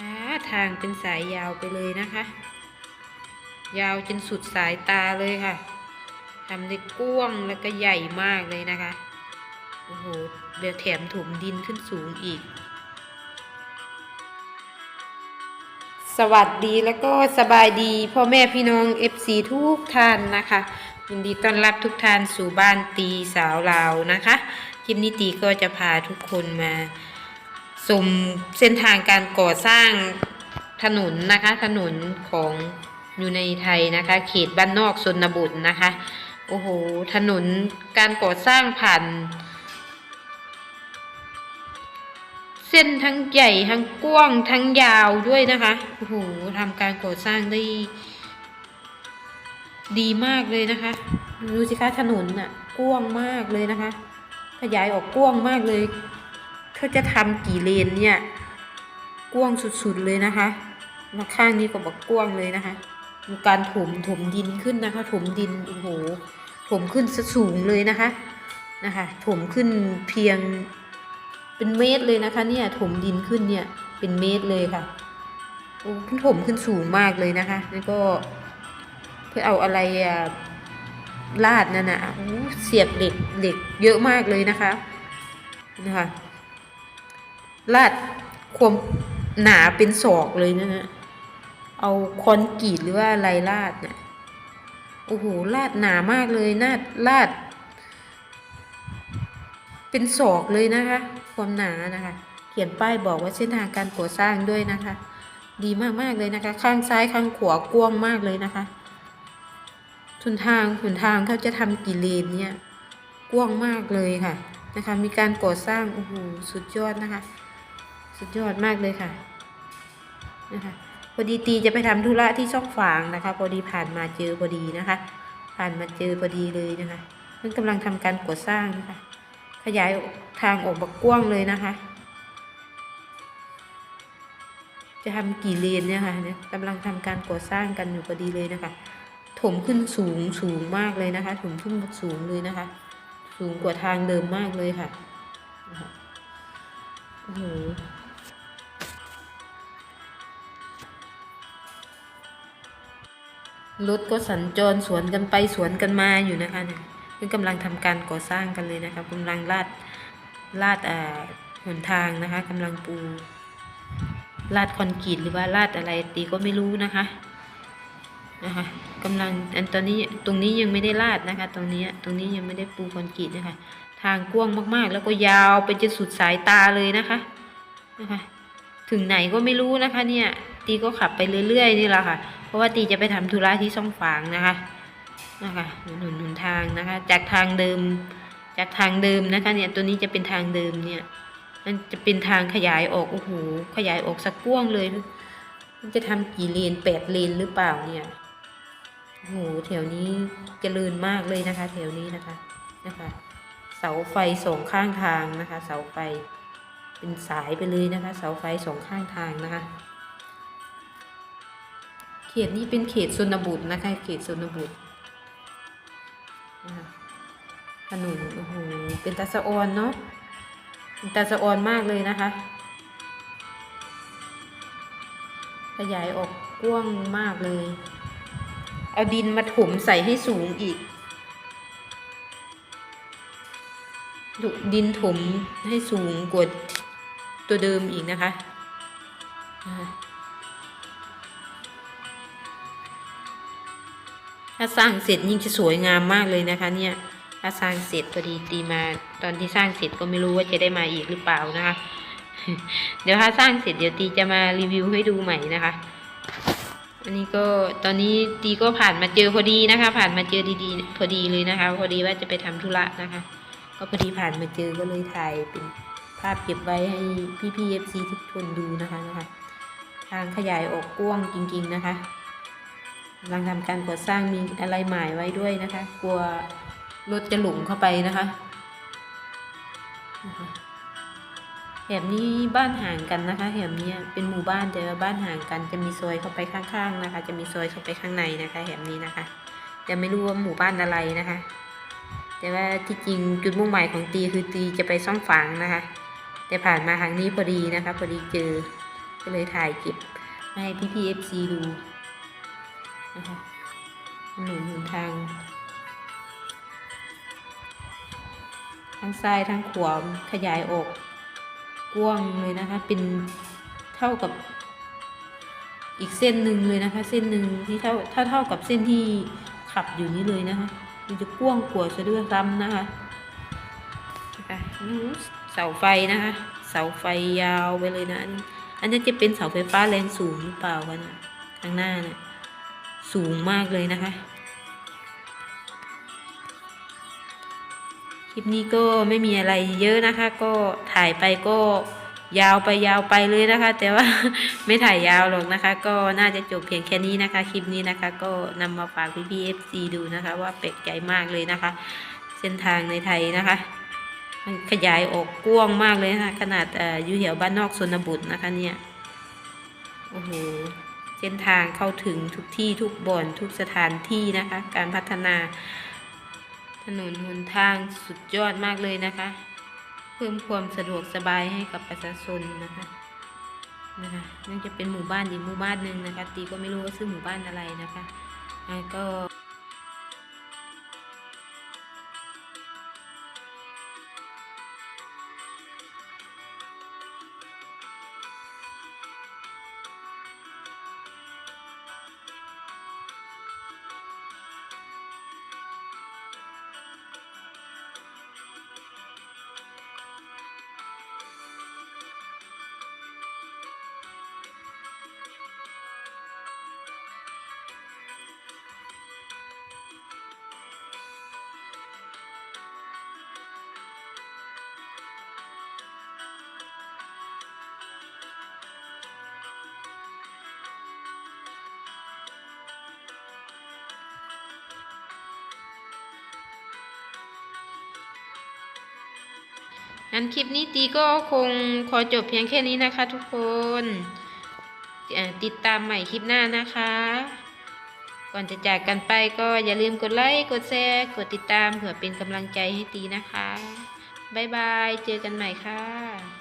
อ่าทางเป็นสายยาวไปเลยนะคะ ยาวจนสุดสายตาเลยค่ะทำได้กว้างแล้วก็ใหญ่มากเลยนะคะ โอ้โห เดี๋ยวแถมถมดินขึ้นสูงอีก สวัสดีแล้วก็สบายดีพ่อแม่พี่น้อง FC ทุกท่านนะคะยินดีต้อนรับทุกท่านสู่บ้านตีสาวลาวนะคะ คลิปนี้ตีก็จะพาทุกคนมา ชมเส้นทางการก่อสร้างถนนนะคะ ถนนของอยู่ในไทยนะคะ เขตบ้านนอกชนบทนะคะ โอ้โห ถนนการก่อสร้างผ่านเส้นทั้งใหญ่ทั้งกว้างทั้งยาวด้วยนะคะ โอ้โหทำการก่อสร้างได้ ดีมากเลยนะคะ ดูสิคะถนนน่ะกว้างมากเลยนะคะ ขยายออกกว้างมากเลย เขาจะทำกี่เลนเนี่ยกว้างสุดๆเลยนะคะมาข้างนี้ก็บอกกว้างเลยนะคะมีการถมถมดินขึ้นนะคะ ถมดินโอ้โหถมขึ้นสูงเลยนะคะนะคะถมขึ้นเพียงเป็นเมตรเลยนะคะเนี่ยถมดินขึ้นเนี่ยเป็นเมตรเลยค่ะโอ้ขึ้นถมขึ้นสูงมากเลยนะคะแล้วก็เพื่อเอาอะไรอะลาดนั่นน่ะโอ้เสียบเหล็กเหล็กเยอะมากเลยนะคะนะคะ ลาดความหนาเป็นศอกเลยนะฮะเอาคอนกรีตหรือว่าอะไรลาดเนี่ยโอ้โหลาดหนามากเลยนาดลาด เป็นศอกเลยนะคะ ความหนานะคะ เขียนป้ายบอกว่าเส้นทางการก่อสร้างด้วยนะคะ ดีมากๆเลยนะคะ ข้างซ้ายข้างขวากว้างมากเลยนะคะทุนทางทุนทางเขาจะทำกี่เลนเนี่ยกว้างมากเลยค่ะนะคะ มีการก่อสร้างโอ้โหสุดยอดนะคะ สุดยอดมากเลยค่ะนะคะพอดีตีจะไปทำธุระที่ช่องฝางนะคะพอดีผ่านมาเจอพอดีนะคะ ผ่านมาเจอพอดีเลยนะคะมันกำลังทำการก่อสร้างนะคะ ขยายทางออกบักกว้างเลยนะคะ จะทำกี่เลนเนี่ยค่ะเนี่ยกำลังทำการก่อสร้างกันอยู่พอดีเลยนะคะ ถมขึ้นสูงสูงมากเลยนะคะ ถมขึ้นสูงเลยนะคะ สูงกว่าทางเดิมมากเลยค่ะโอ้โห รถก็สัญจรสวนกันไปสวนกันมาอยู่นะคะเนี่ยคือกำลังทำการก่อสร้างกันเลยนะคะกำลังลาดลาดอ่าหนทางนะคะกำลังปูลาดคอนกรีตหรือว่าลาดอะไรตีก็ไม่รู้นะคะนะคะกำลังอันตอนนี้ตรงนี้ยังไม่ได้ลาดนะคะ ตรงนี้ตรงนี้ยังไม่ได้ปูคอนกรีตนะคะ ทางกว้างมากๆ แล้วก็ยาวไปจนสุดสายตาเลยนะคะนะคะ ถึงไหนก็ไม่รู้นะคะเนี่ย ตีก็ขับไปเรื่อยๆนี่แหละค่ะ เพราะว่าตีจะไปทำธุระที่ช่องฝางนะคะนะคะหนุนหนุนทางนะคะ จากทางเดิม จากทางเดิมนะคะเนี่ยตัวนี้จะเป็นทางเดิมเนี่ยมันจะเป็นทางขยายออกโอ้โหขยายออกสักกว้างเลย มันจะทำกี่เลนแปดเลนหรือเปล่าเนี่ยโอ้โหแถวนี้เจริญมากเลยนะคะ แถวนี้นะคะนะคะ เสาไฟสองข้างทางนะคะ เสาไฟเป็นสายไปเลยนะคะ เสาไฟสองข้างทางนะคะ เขตนี้เป็นเขตชนบทนะคะ เขตชนบทนะคะถนนโอ้โห เป็นตาสะออนเนาะเป็นตาสะออนมากเลยนะคะ ขยายออกกว้างมากเลย เอาดินมาถมใส่ให้สูงอีกดุดินถมให้สูงกว่าตัวเดิมอีกนะคะ ถ้าสร้างเสร็จยิ่งจะสวยงามมากเลยนะคะ เนี่ยถ้าสร้างเสร็จพอดีตีมา ตอนที่สร้างเสร็จก็ไม่รู้ว่าจะได้มาอีกหรือเปล่านะคะ เดี๋ยวถ้าสร้างเสร็จเดี๋ยวตีจะมารีวิวให้ดูใหม่นะคะ อันนี้ก็ตอนนี้ตีก็ผ่านมาเจอพอดีนะคะ ผ่านมาเจอดีๆ พอดีเลยนะคะ พอดีว่าจะไปทำธุระนะคะ ก็พอดีผ่านมาเจอก็เลยถ่ายเป็นภาพเก็บไว้ให้พี่พีเอฟซีทุกคนดูนะคะนะคะ ทางขยายออกกว้างจริง ๆ นะคะ กำลังทำการก่อสร้างมีอะไรหมายไว้ด้วยนะคะ กลัวรถจะหลงเข้าไปนะคะแถบนี้บ้านห่างกันนะคะแถบนี้เป็นหมู่บ้านแต่ว่าบ้านห่างกันจะมีซอยเข้าไปข้างๆนะคะ จะมีซอยเข้าไปข้างในนะคะแถบนี้นะคะจะไม่รู้ว่าหมู่บ้านอะไรนะคะ แต่ว่าที่จริงจุดมุ่งหมายของตีคือตีจะไปซ่องฝางนะคะ แต่ผ่านมาทางนี้พอดีนะคะ พอดีเจอก็เลยถ่ายเก็บมาให้พี่พีเอฟซีดู นะคะถนนหนทาง ทั้งซ้ายทั้งขวาขยายออกกว้างเลยนะคะ เป็นเท่ากับอีกเส้นหนึ่งเลยนะคะ เส้นหนึ่งที่เท่าเท่าเท่ากับเส้นที่ขับอยู่นี้เลยนะคะ มันจะกว้างกว่าซะด้วยซ้ำนะคะเสาไฟนะคะ เสาไฟยาวไปเลยนะ อันนี้นจะเป็นเสาไฟฟ้าแรงสูงหรือเปล่ากันนะข้างหน้าเนี่ย สูงมากเลยนะคะ คลิปนี้ก็ไม่มีอะไรเยอะนะคะ ก็ถ่ายไปก็ยาวไปยาวไปเลยนะคะ แต่ว่าไม่ถ่ายยาวหรอกนะคะ ก็น่าจะจบเพียงแค่นี้นะคะ คลิปนี้นะคะ ก็นำมาฝากพี่พีเอฟซีดูนะคะ ว่าแปลกใจมากเลยนะคะ เส้นทางในไทยนะคะมันขยายออกกว้างมากเลยนะคะขนาดอออยู่แถวบ้านนอกชนบทนะคะเนี่ย โอ้โห เส้นทางเข้าถึงทุกที่ทุกบ่อนทุกสถานที่นะคะ การพัฒนาถนนหนทางสุดยอดมากเลยนะคะ เพิ่มความสะดวกสบายให้กับประชาชนนะคะนะคะนั่นจะเป็นหมู่บ้านอีกหมู่บ้านหนึ่งนะคะตีก็ไม่รู้ว่าชื่อหมู่บ้านอะไรนะคะก็ งั้นคลิปนี้ตีก็คงขอจบเพียงแค่นี้นะคะทุกคนติดตามใหม่คลิปหน้านะคะ ก่อนจะจากกันไปก็อย่าลืมกดไลค์กดแชร์กดติดตามเผื่อเป็นกำลังใจให้ตีนะคะ บ๊ายบาย เจอกันใหม่ค่ะ